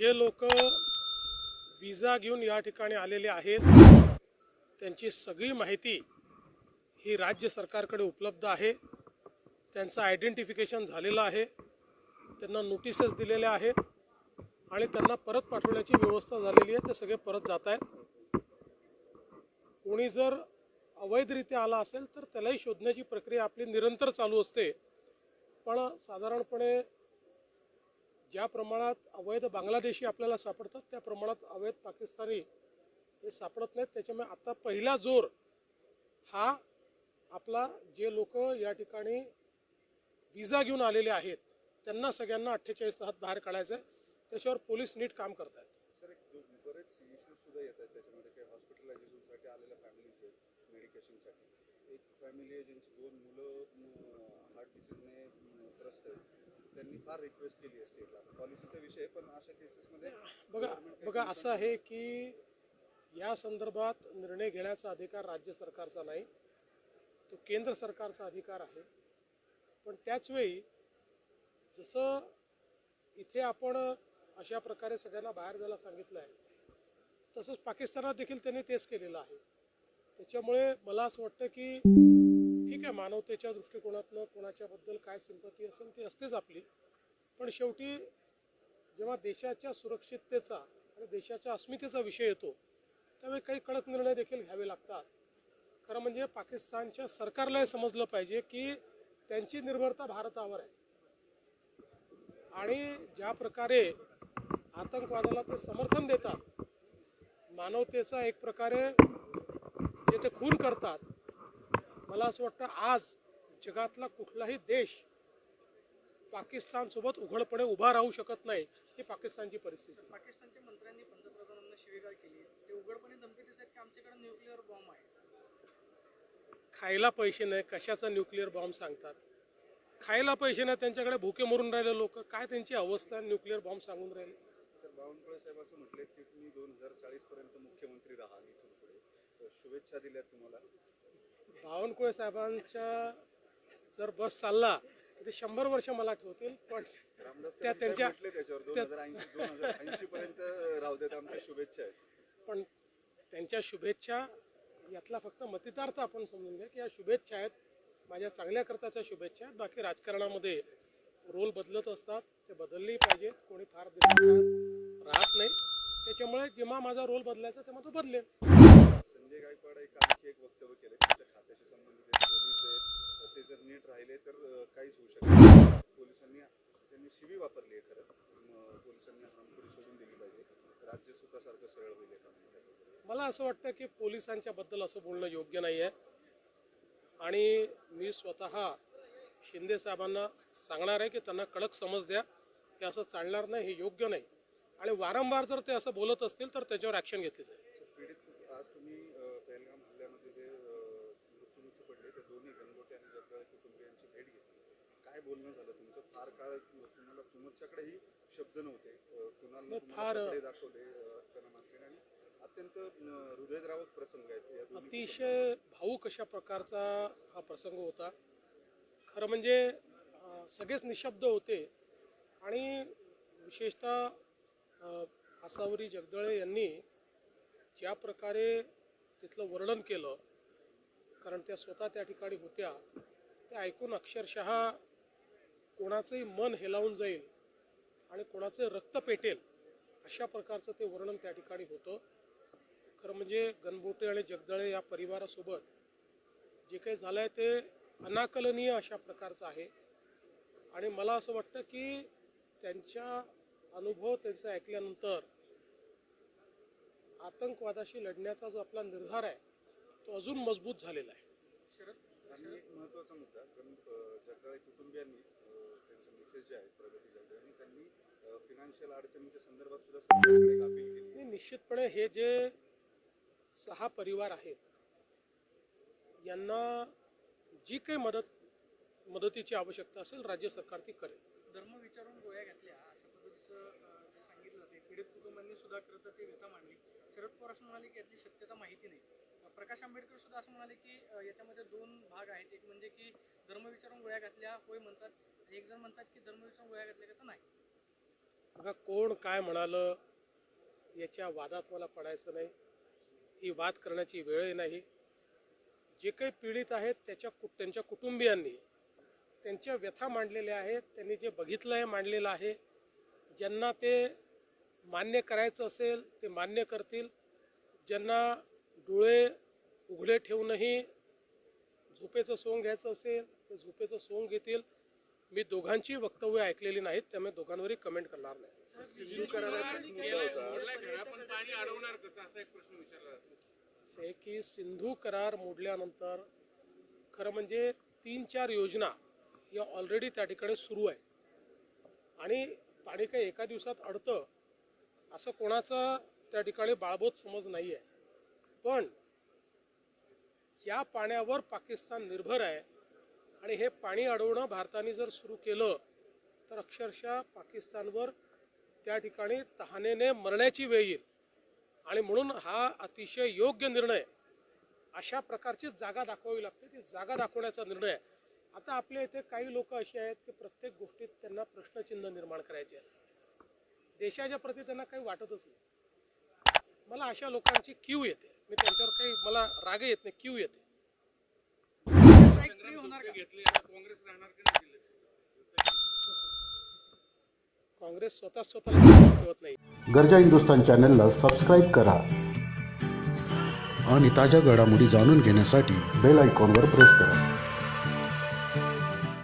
जे लोक विजा घेऊन या ठिकाणी आलेले आहेत त्यांची सगळी माहिती ही राज्य सरकारकडे उपलब्ध आहे. त्यांचं आयडेंटिफिकेशन झालेलं आहे. त्यांना नोटिसेस दिलेल्या आहेत आणि त्यांना परत पाठवण्याची व्यवस्था झालेली आहे. ते सगळे परत जात आहेत. कोणी जर अवैधरित्या आला असेल तर त्यालाही शोधण्याची प्रक्रिया आपली निरंतर चालू असते. पण साधारणपणे ज्या प्रमाणात अवैध बांगलादेशी आपल्याला सापडतात त्या प्रमाणात अवैध पाकिस्तानी हे सापडत नाहीत. त्याच्यामुळे आता पहिला जोर हा आपला जे लोक या ठिकाणी विजा घेऊन आलेले आहेत त्यांना सगळ्यांना अठ्ठेचाळीस तासात बाहेर काढायचं आहे त्याच्यावर पोलीस नीट काम करत आहेत सुद्धा येत आहेत. त्याच्यामध्ये मेडिकेशनसाठी एक फॅमिली दोन मुलं हार्ट डिसीजने त्रस्त आहेत. त्यांनी फार रिक्वेस्ट केली आहे स्टेटला पॉलिसीचा विषय पण अशा केसेसमध्ये बघा बघा असं आहे की या संदर्भात निर्णय घेण्याचा अधिकार राज्य सरकारचा नाही. तो केंद्र सरकारचा अधिकार आहे. पण त्याचवेळी जसं इथे आपण अशा प्रकारे सगळ्यांना बाहेर जायला सांगितलं आहे तसंच पाकिस्तानात देखील त्यांनी तेच केलेलं आहे. त्याच्यामुळे मला असं वाटतं की ठीक आहे मानवतेच्या दृष्टिकोनातनं कोणाच्याबद्दल काय सिंपती असेल ती असतेच आपली. पण शेवटी जेव्हा देशाच्या सुरक्षिततेचा आणि देशाच्या अस्मितेचा विषय येतो त्यावेळी काही कडक निर्णय देखील घ्यावे लागतात. खरं म्हणजे पाकिस्तानच्या सरकारला हे समजलं पाहिजे की त्यांची निर्भरता भारतावर आहे. आणि ज्या प्रकारे आतंकवादाला ते समर्थन देतात मानवतेचा एक प्रकारे जे ते खून करतात मला असं वाटतं आज जगातला कुठलाही देश पाकिस्तानसोबत उघडपणे उभा राहू शकत नाही ही पाकिस्तानची परिस्थिती. आहे. पाकिस्तानच्या मंत्र्यांनी पंतप्रधानांना शिवीगाळ केली. ते उघडपणे धमकी देतात की आमच्याकडे न्यूक्लिअर बॉम्ब आहे. खायला पैसे नाही कशाचा न्यूक्लिअर बॉम्ब सांगतात? खायला पैसे नाही त्यांच्याकडे भुके मरून राहिले लोक. काय त्यांची अवस्था न्यूक्लिअर बॉम्ब सांगून राहिले? सर बावनकुळे साहेब असं म्हटले की तुम्ही दोन हजार चाळीस पर्यंत मुख्यमंत्री राहाल इथून पुढे. शुभेच्छा दिल्यात तुम्हाला. बावनकुळे साहेबांच्या जर बस चालला तर ते शंभर वर्ष मला ठेवतील पण त्या त्यांच्या- पर्यंत राहू देत आमच्या शुभेच्छा आहेत. पण त्यांच्या शुभेच्छा यातला फक्त मतितार्थ आपण समजून घ्या की या शुभेच्छा आहेत. माझ्या चांगल्या करताच्या शुभेच्छा आहेत. बाकी राजकारणामध्ये रोल बदलत असतात ते बदललेही पाहिजेत. कोणी फार राहत नाही. त्याच्यामुळे जेव्हा माझा रोल बदलायचा तेव्हा तो बदलेल. संजय गायकवाड एक आणखी एक वक्तव्य केलं तुमच्या खात्याशी संबंधित एक पोलीस आहेत ते जर नीट राहिले तर अं, काहीच होऊ शकत नाही. पोलिसांनी त्यांनी शिवी वापरली आहे खरं म, पोलिसांनी हामखुरी सोडून दिली पाहिजे राज्य सुखासारखं सरळ होईल एका मिनिटात मला असं वाटतं की पोलिसांच्या बद्दल असं बोलणं योग्य नाही आहे आणि मी स्वतः शिंदे साहेबांना सांगणार आहे की त्यांना कडक समज द्या की असं चालणार नाही हे योग्य नाही. आणि वारंवार जर ते असं बोलत असतील तर त्याच्यावर ॲक्शन घेतली जाईल. फार अत्यंत हृदयद्रावक प्रसंग आहेत अतिशय भाऊक अशा प्रकारचा हा प्रसंग होता. खरं म्हणजे सगळेच निशब्द होते आणि विशेषतः आसावरी जगदळे यांनी ज्या प्रकारे तिथलं वर्णन केलं कारण त्या स्वतः त्या ठिकाणी होत्या ते ऐकून अक्षरशः कोणाचंही मन हेलावून जाईल आणि कोणाचं रक्त पेटेल अशा प्रकारचं ते वर्णन त्या ठिकाणी होतं. खरं म्हणजे गणबोटे आणि जगदळे या परिवारासोबत जे काही झालं आहे ते अनाकलनीय अशा प्रकारचं आहे. आणि मला असं वाटतं की त्यांच्या अनुभव त्यांचं ऐकल्यानंतर आतंकवादाशी लढण्याचा जो आपला निर्धार आहे तो अजून मजबूत झालेला आहे. आणि एक महत्त्वाचा मुद्दा कारण जगदाळे कुटुंबियांनीच अं, त्यांचे मिसेस जे आहेत प्रगती जगदाळे यांनी त्यांनी फिनान्शियल अडचणींच्या संदर्भात सुद्धा सरकारकडे अपील केली. निश्चितपणे हे जे सहा परिवार आहेत. यांना जी काही मदत मदतीची आवश्यकता असेल राज्य सरकार ती करेल. धर्म विचारून गोळ्या घातल्या. अशा पद्धतीचं सांगितलं जाते पीडित कुटुंबांनी सुद्धा खरं तर ते व्यथा मांडली. शरद पवार असं म्हणाले की यातली सत्यता माहिती नाही. प्रकाश आंबेडकर सुद्धा असं म्हणाले की याच्यामध्ये दोन भाग आहेत. एक म्हणजे की धर्म विचारून गोळ्या घातल्या होय म्हणतात. एक जण म्हणतात की धर्म विचारून गोळ्या घातल्या का तर नाही. बघा कोण काय म्हणालं याच्या वादात मला पडायचं नाही. ही वाद करण्याची वेळही नाही. जे काही पीडित आहेत त्याच्या कु त्यांच्या कुटुंबियांनी त्यांच्या व्यथा मांडलेल्या आहेत त्यांनी जे बघितलं आहे मांडलेलं आहे ज्यांना ते मान्य करायचं असेल ते मान्य करतील. ज्यांना डोळे उघडे ठेवूनही झोपेचं सोंग घ्यायचं असेल ते झोपेचं सोंग घेतील. मी दोघांची वक्तव्य ऐकलेली नाहीत त्यामुळे दोघांवरही कमेंट करणार नाही. सिंधू कराराचा मुद्दा होता. पण पाणी अडवणार कसं? असा एक प्रश्न विचारला जातो. असं आहे की सिंधू करार मोडल्यानंतर खरं म्हणजे तीन चार योजना या ऑलरेडी त्या ठिकाणी सुरू आहे. आणि पाणी काही एका दिवसात अडतं असं कोणाचा त्या ठिकाणी बाळबोध समज नाही आहे पण या पाण्यावर पाकिस्तान निर्भर आहे आणि हे पाणी अडवणं भारताने जर सुरू केलं तर अक्षरशः पाकिस्तानवर त्या ठिकाणी तहानेने मरण्याची वेळ येईल. आणि म्हणून हा अतिशय योग्य निर्णय अशा प्रकारची जागा दाखवावी लागते. ती जागा दाखवण्याचा निर्णय. आहे. आता आपल्या इथे काही लोक असे आहेत की प्रत्येक गोष्टीत त्यांना प्रश्नचिन्ह निर्माण करायचे आहे देशाच्या प्रती त्यांना काही वाटतच नाही. मला अशा लोकांची क्यू येते. मी त्यांच्यावर काही मला राग येत नाही क्यू येते. काँग्रेस राहणार का नाही जिल्ह्यात? काँग्रेस स्वतः स्वतःला ठेवत नाही. गरजा हिंदुस्तान चॅनलला सबस्क्राईब करा. आणि ताज्या घडामोडी जाणून घेण्यासाठी बेल आयकॉनवर प्रेस करा.